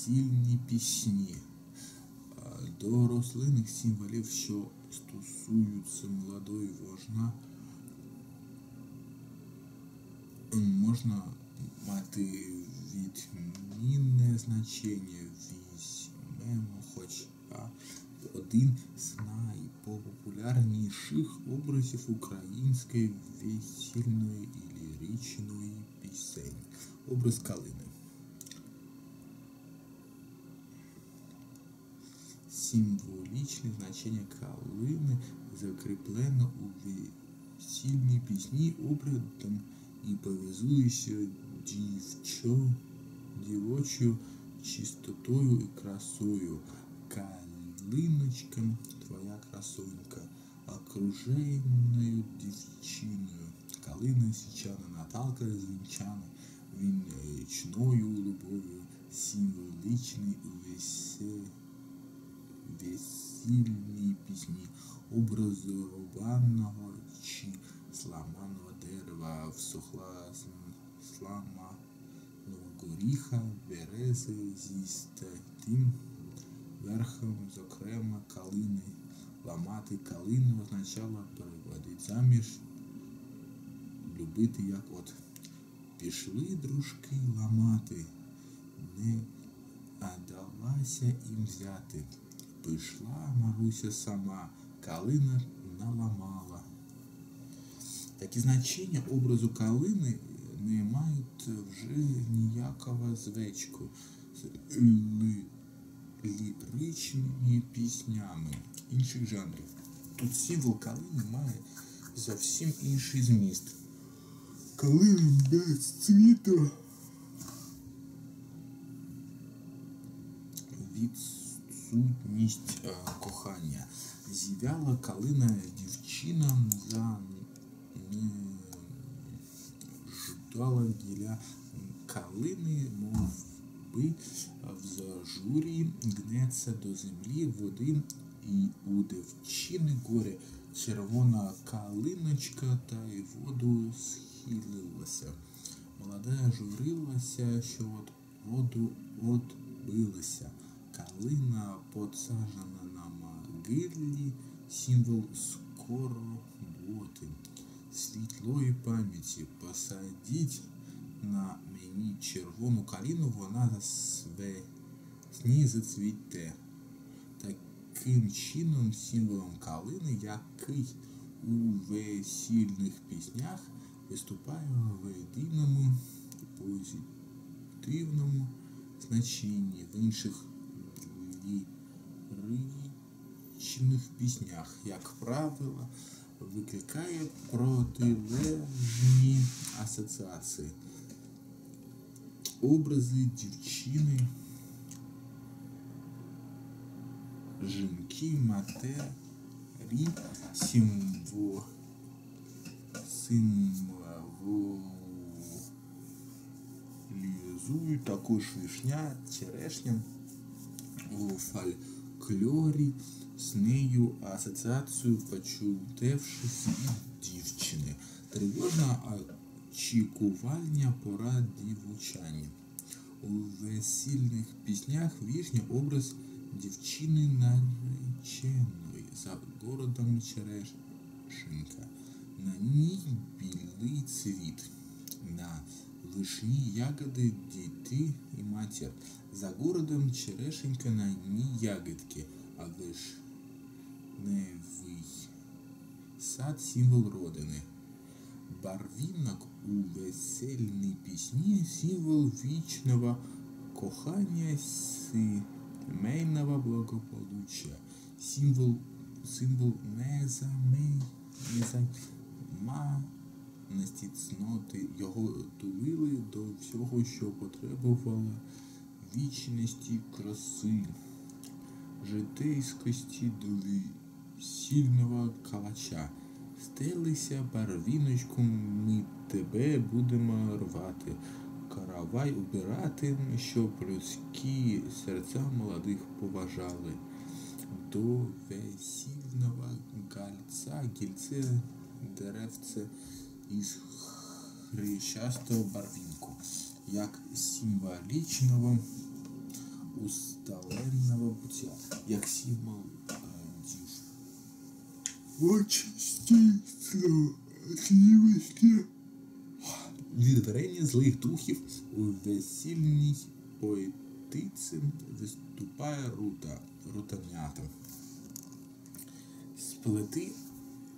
весільні пісні. До рослинних символів, що стосуються молодої вожна, можна мати відмінне значення. Візьмемо хоч один з найпопулярніших образів української весільної і ліричної пісень. Образ калини. Символічне значення калини закріплено у весільній пісні обрядом і пов'язується дівчо, дівочою чистотою і красою. Калиночка, твоя красунька, окруженою дівчиною. Калина січана, Наталка звінчана, вінчною любов'ю, символічний у весільній пісні, образ рубаного чи сламаного дерева, всохла сламаного горіха, берези зі статим верхом, зокрема, калини. Ламати калину означало переводити заміж, любити як от. Пішли дружки ламати, не далася їм взяти. Пішла Маруся сама, калина наламала. Такі значення образу калини не мають вже ніякого звичку з ліричними піснями інших жанрів. Тут символ калини має зовсім інший зміст. Калина без цвіта відсутність а, кохання. Зів'яла калина дівчина за ждала біля калини, мов би в зажурі гнеться до землі води і у дівчини горе червона калиночка та й воду схилилася. Молода журилася, що от воду отбилася. Калина подсажена на могилі, символ скорботи, світлої пам'яті. Посадіть на мені червону калину, вона свесні зацвіте. Таким чином, символом калини, який у весільних піснях виступає в єдиному позитивному значенні в інших ліричних піснях, як правило, викликає протилежні асоціації. Образи дівчини, жінки, матері, символ, символізують також вишня, черешня фольклорі з нею асоціацію почутевшись дівчини. Тривожна очікувальня пора дівучання. У весільних піснях вішня образ дівчини нареченої за городом черешенька. На ній білий цвіт, на вишні ягоди діти і матір. За городом черешенька на ній ягодки, а вишневий сад символ родини. Барвінок у весельній пісні символ вічного кохання сімейного благополуччя, символ, символ незайманності цноти. Його тулили до всього, що потребувало вічності краси, житейськості до весільного калача. Стелися барвіночку, ми тебе будемо рвати, каравай убирати, щоб людські серця молодих поважали. До весільного гальця, гільце, деревце із хрещастого барвінку, як символічного усталенного буття, як символ е, дівочості, справедливості, відвернення злих духів у весільній поетиці виступає рута, рутанята. Сплети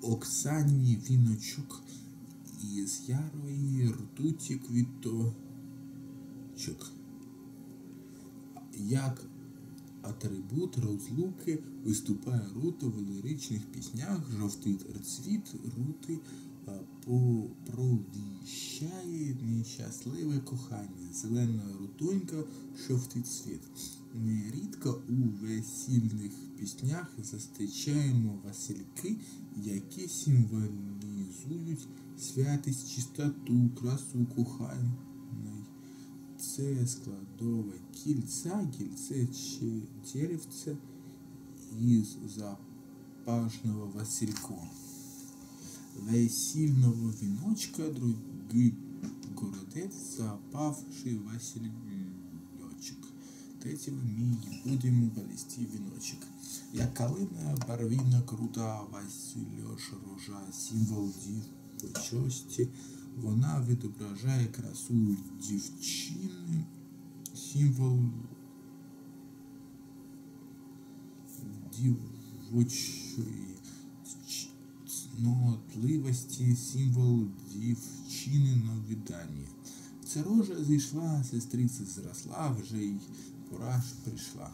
Оксані віночок із ярої ртуті квіточок. Як атрибут розлуки виступає рута в ліричних піснях, жовтий цвіт рути по- провіщає нещасливе кохання, зелена рутонька, жовтий цвіт. Нерідко у весільних піснях зустрічаємо васильки, які символізують святість, чистоту, красу кохання. Це складове кільця, кільце чи деревце із запашного васильку. Весільного віночка другий городець запавший васильочок. Третього мій будемо балісті віночок. Як калина барвіна крута Васильош рожа, символ дівчості. Вона відображає красу дівчини, символ дівочої цнотливості, символ дівчини на відданні. Ця рожа зійшла, сестриця зросла, вже й пора ж прийшла.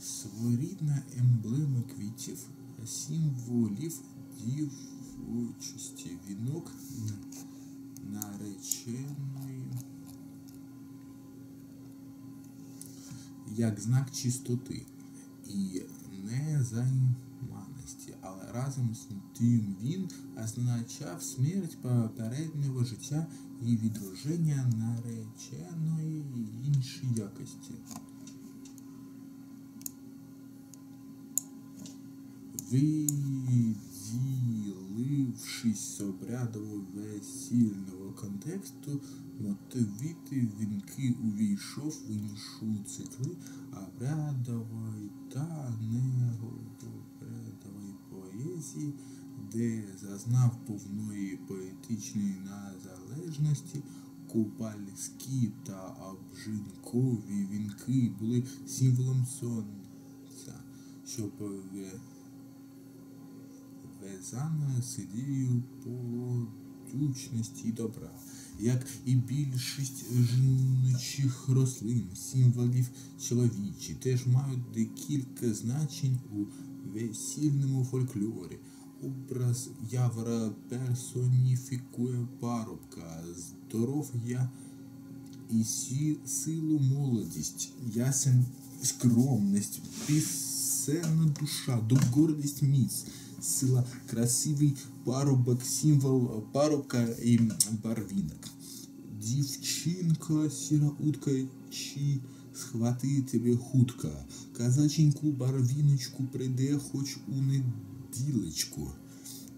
Своєрідна емблема квітів, символів дівочості, вінок нареченої, як знак чистоти і незайманості, але разом з тим він означав смерть попереднього життя і відродження нареченої і інші якості. Виділившись з обрядово весільного контексту, мотивіти вінки увійшов в іншу цикли обрядової та необрядової поезії, де зазнав повної поетичної незалежності. Купальські та обжинкові вінки були символом сонця, що пове- в'язано з ідеєю полотючності і добра, як і більшість жіночих рослин, символів чоловічі, теж мають декілька значень у весільному фольклорі. Образ явора персоніфікує парубка, здоров'я і силу молодість, ясен скромність, пісенна душа, до гордість міць, сила красивий парубок, символ парубка і барвінок. Дівчинка, сіра утка, чи схвати тебе хутка. Казаченьку барвіночку прийде хоч у неділечку.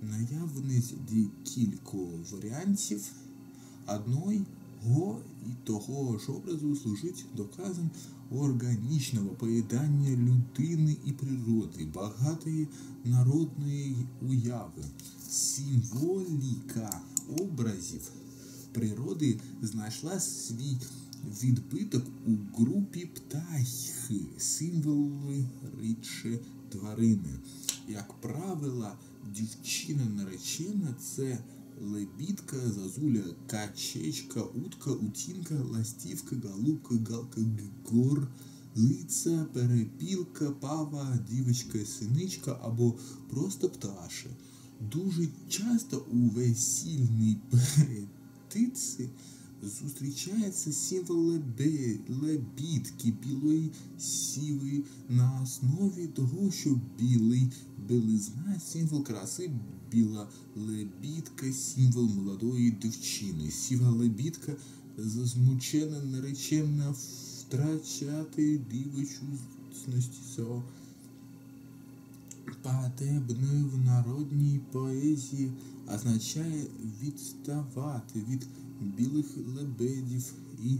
Наявність декілька варіантів одної го і того ж образу служить доказом органічного поєднання людини і природи, багатої народної уяви, символіка образів природи знайшла свій відбиток у групі птахи, символи рідше тварини. Як правило, дівчина наречена це лебідка, зазуля, качечка, утка, утінка, ластівка, голубка, галка, гор, лиця, перепілка, пава, дівочка, синичка або просто пташа. Дуже часто у весільній поетиці зустрічається символ лебе, лебідки білої сіви на основі того, що білий білизна символ краси, біла лебідка символ молодої дівчини. Сіва лебідка засмучена, наречена втрачати дівочусності свого Потрібно в народній поезії означає відставати від білих лебедів і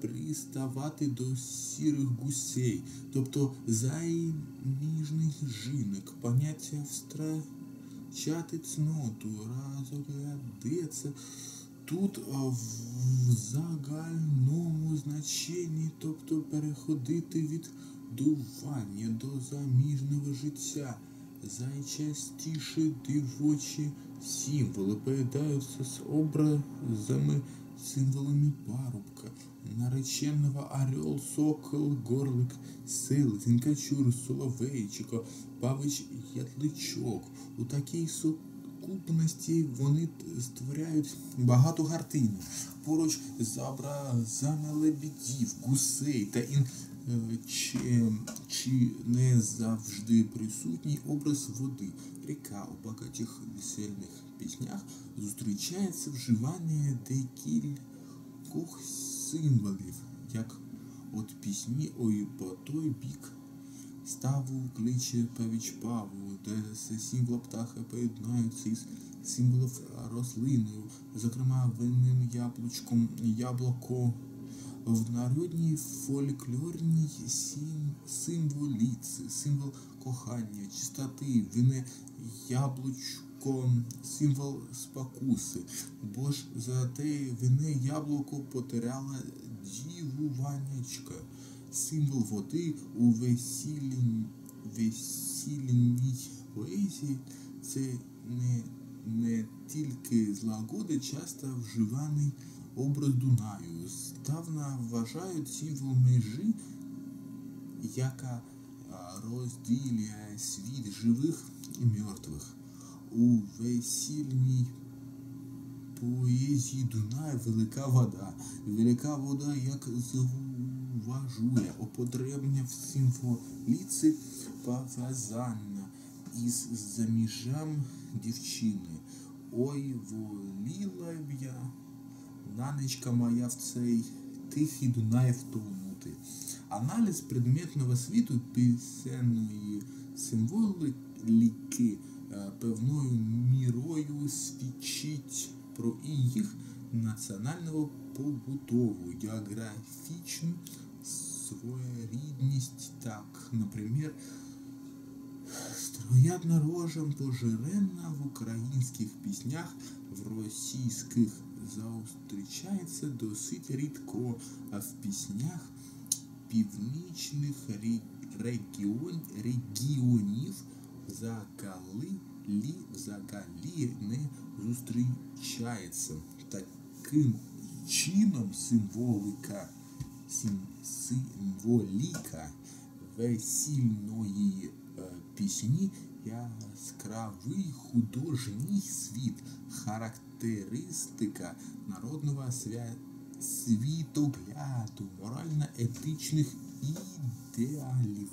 приставати до сірих гусей, тобто заміжних жінок, поняття втрачати цноту, розглядеться тут в загальному значенні, тобто переходити від дування до заміжного життя. Найчастіше дивочі символи поєднаються з образами, символами парубка, нареченого орел, сокол, горлик, селезень, качур, соловейчико, павич, ятличок. У такій сукупності вони створяють багато картин. Поруч з образами лебедів, гусей та ін чи, чи не завжди присутній образ води. Ріка у багатьох весельних піснях зустрічається вживання декількох символів, як от пісні ой по той бік. Ставу кличе певіч паву, де символ птаха поєднаються із символів рослиною, зокрема винним яблучком, яблуко. В народній фольклорній символіці, символ кохання, чистоти, вине яблучко, символ спокуси, бо ж за те вине яблуко потеряла дівуваннячка, символ води у весільній поезії це не, не тільки злагоди, часто вживаний образ Дунаю. Здавна вважають символ межі, яка розділяє світ живих і мертвих. У весільній поезії Дунай велика вода. Велика вода, як зауважує, опотребня в символіці пов'язання із заміжем дівчини. Ой, воліла б я нанечка моя в цей тихий Дунай втонути. Аналіз предметного світу пісенної символіки певною мірою свідчить про їх національну побутову, географічну своєрідність. Так, наприклад, Строядна рожа пожиренна в українських піснях, в російських зустрічається досить рідко, а в піснях північних регіон, регіонів взагалі, взагалі не зустрічається. Таким чином символика, символіка весільної пісні яскравий художній світ, Характеристика народного світогляду, морально-етичних ідеалів.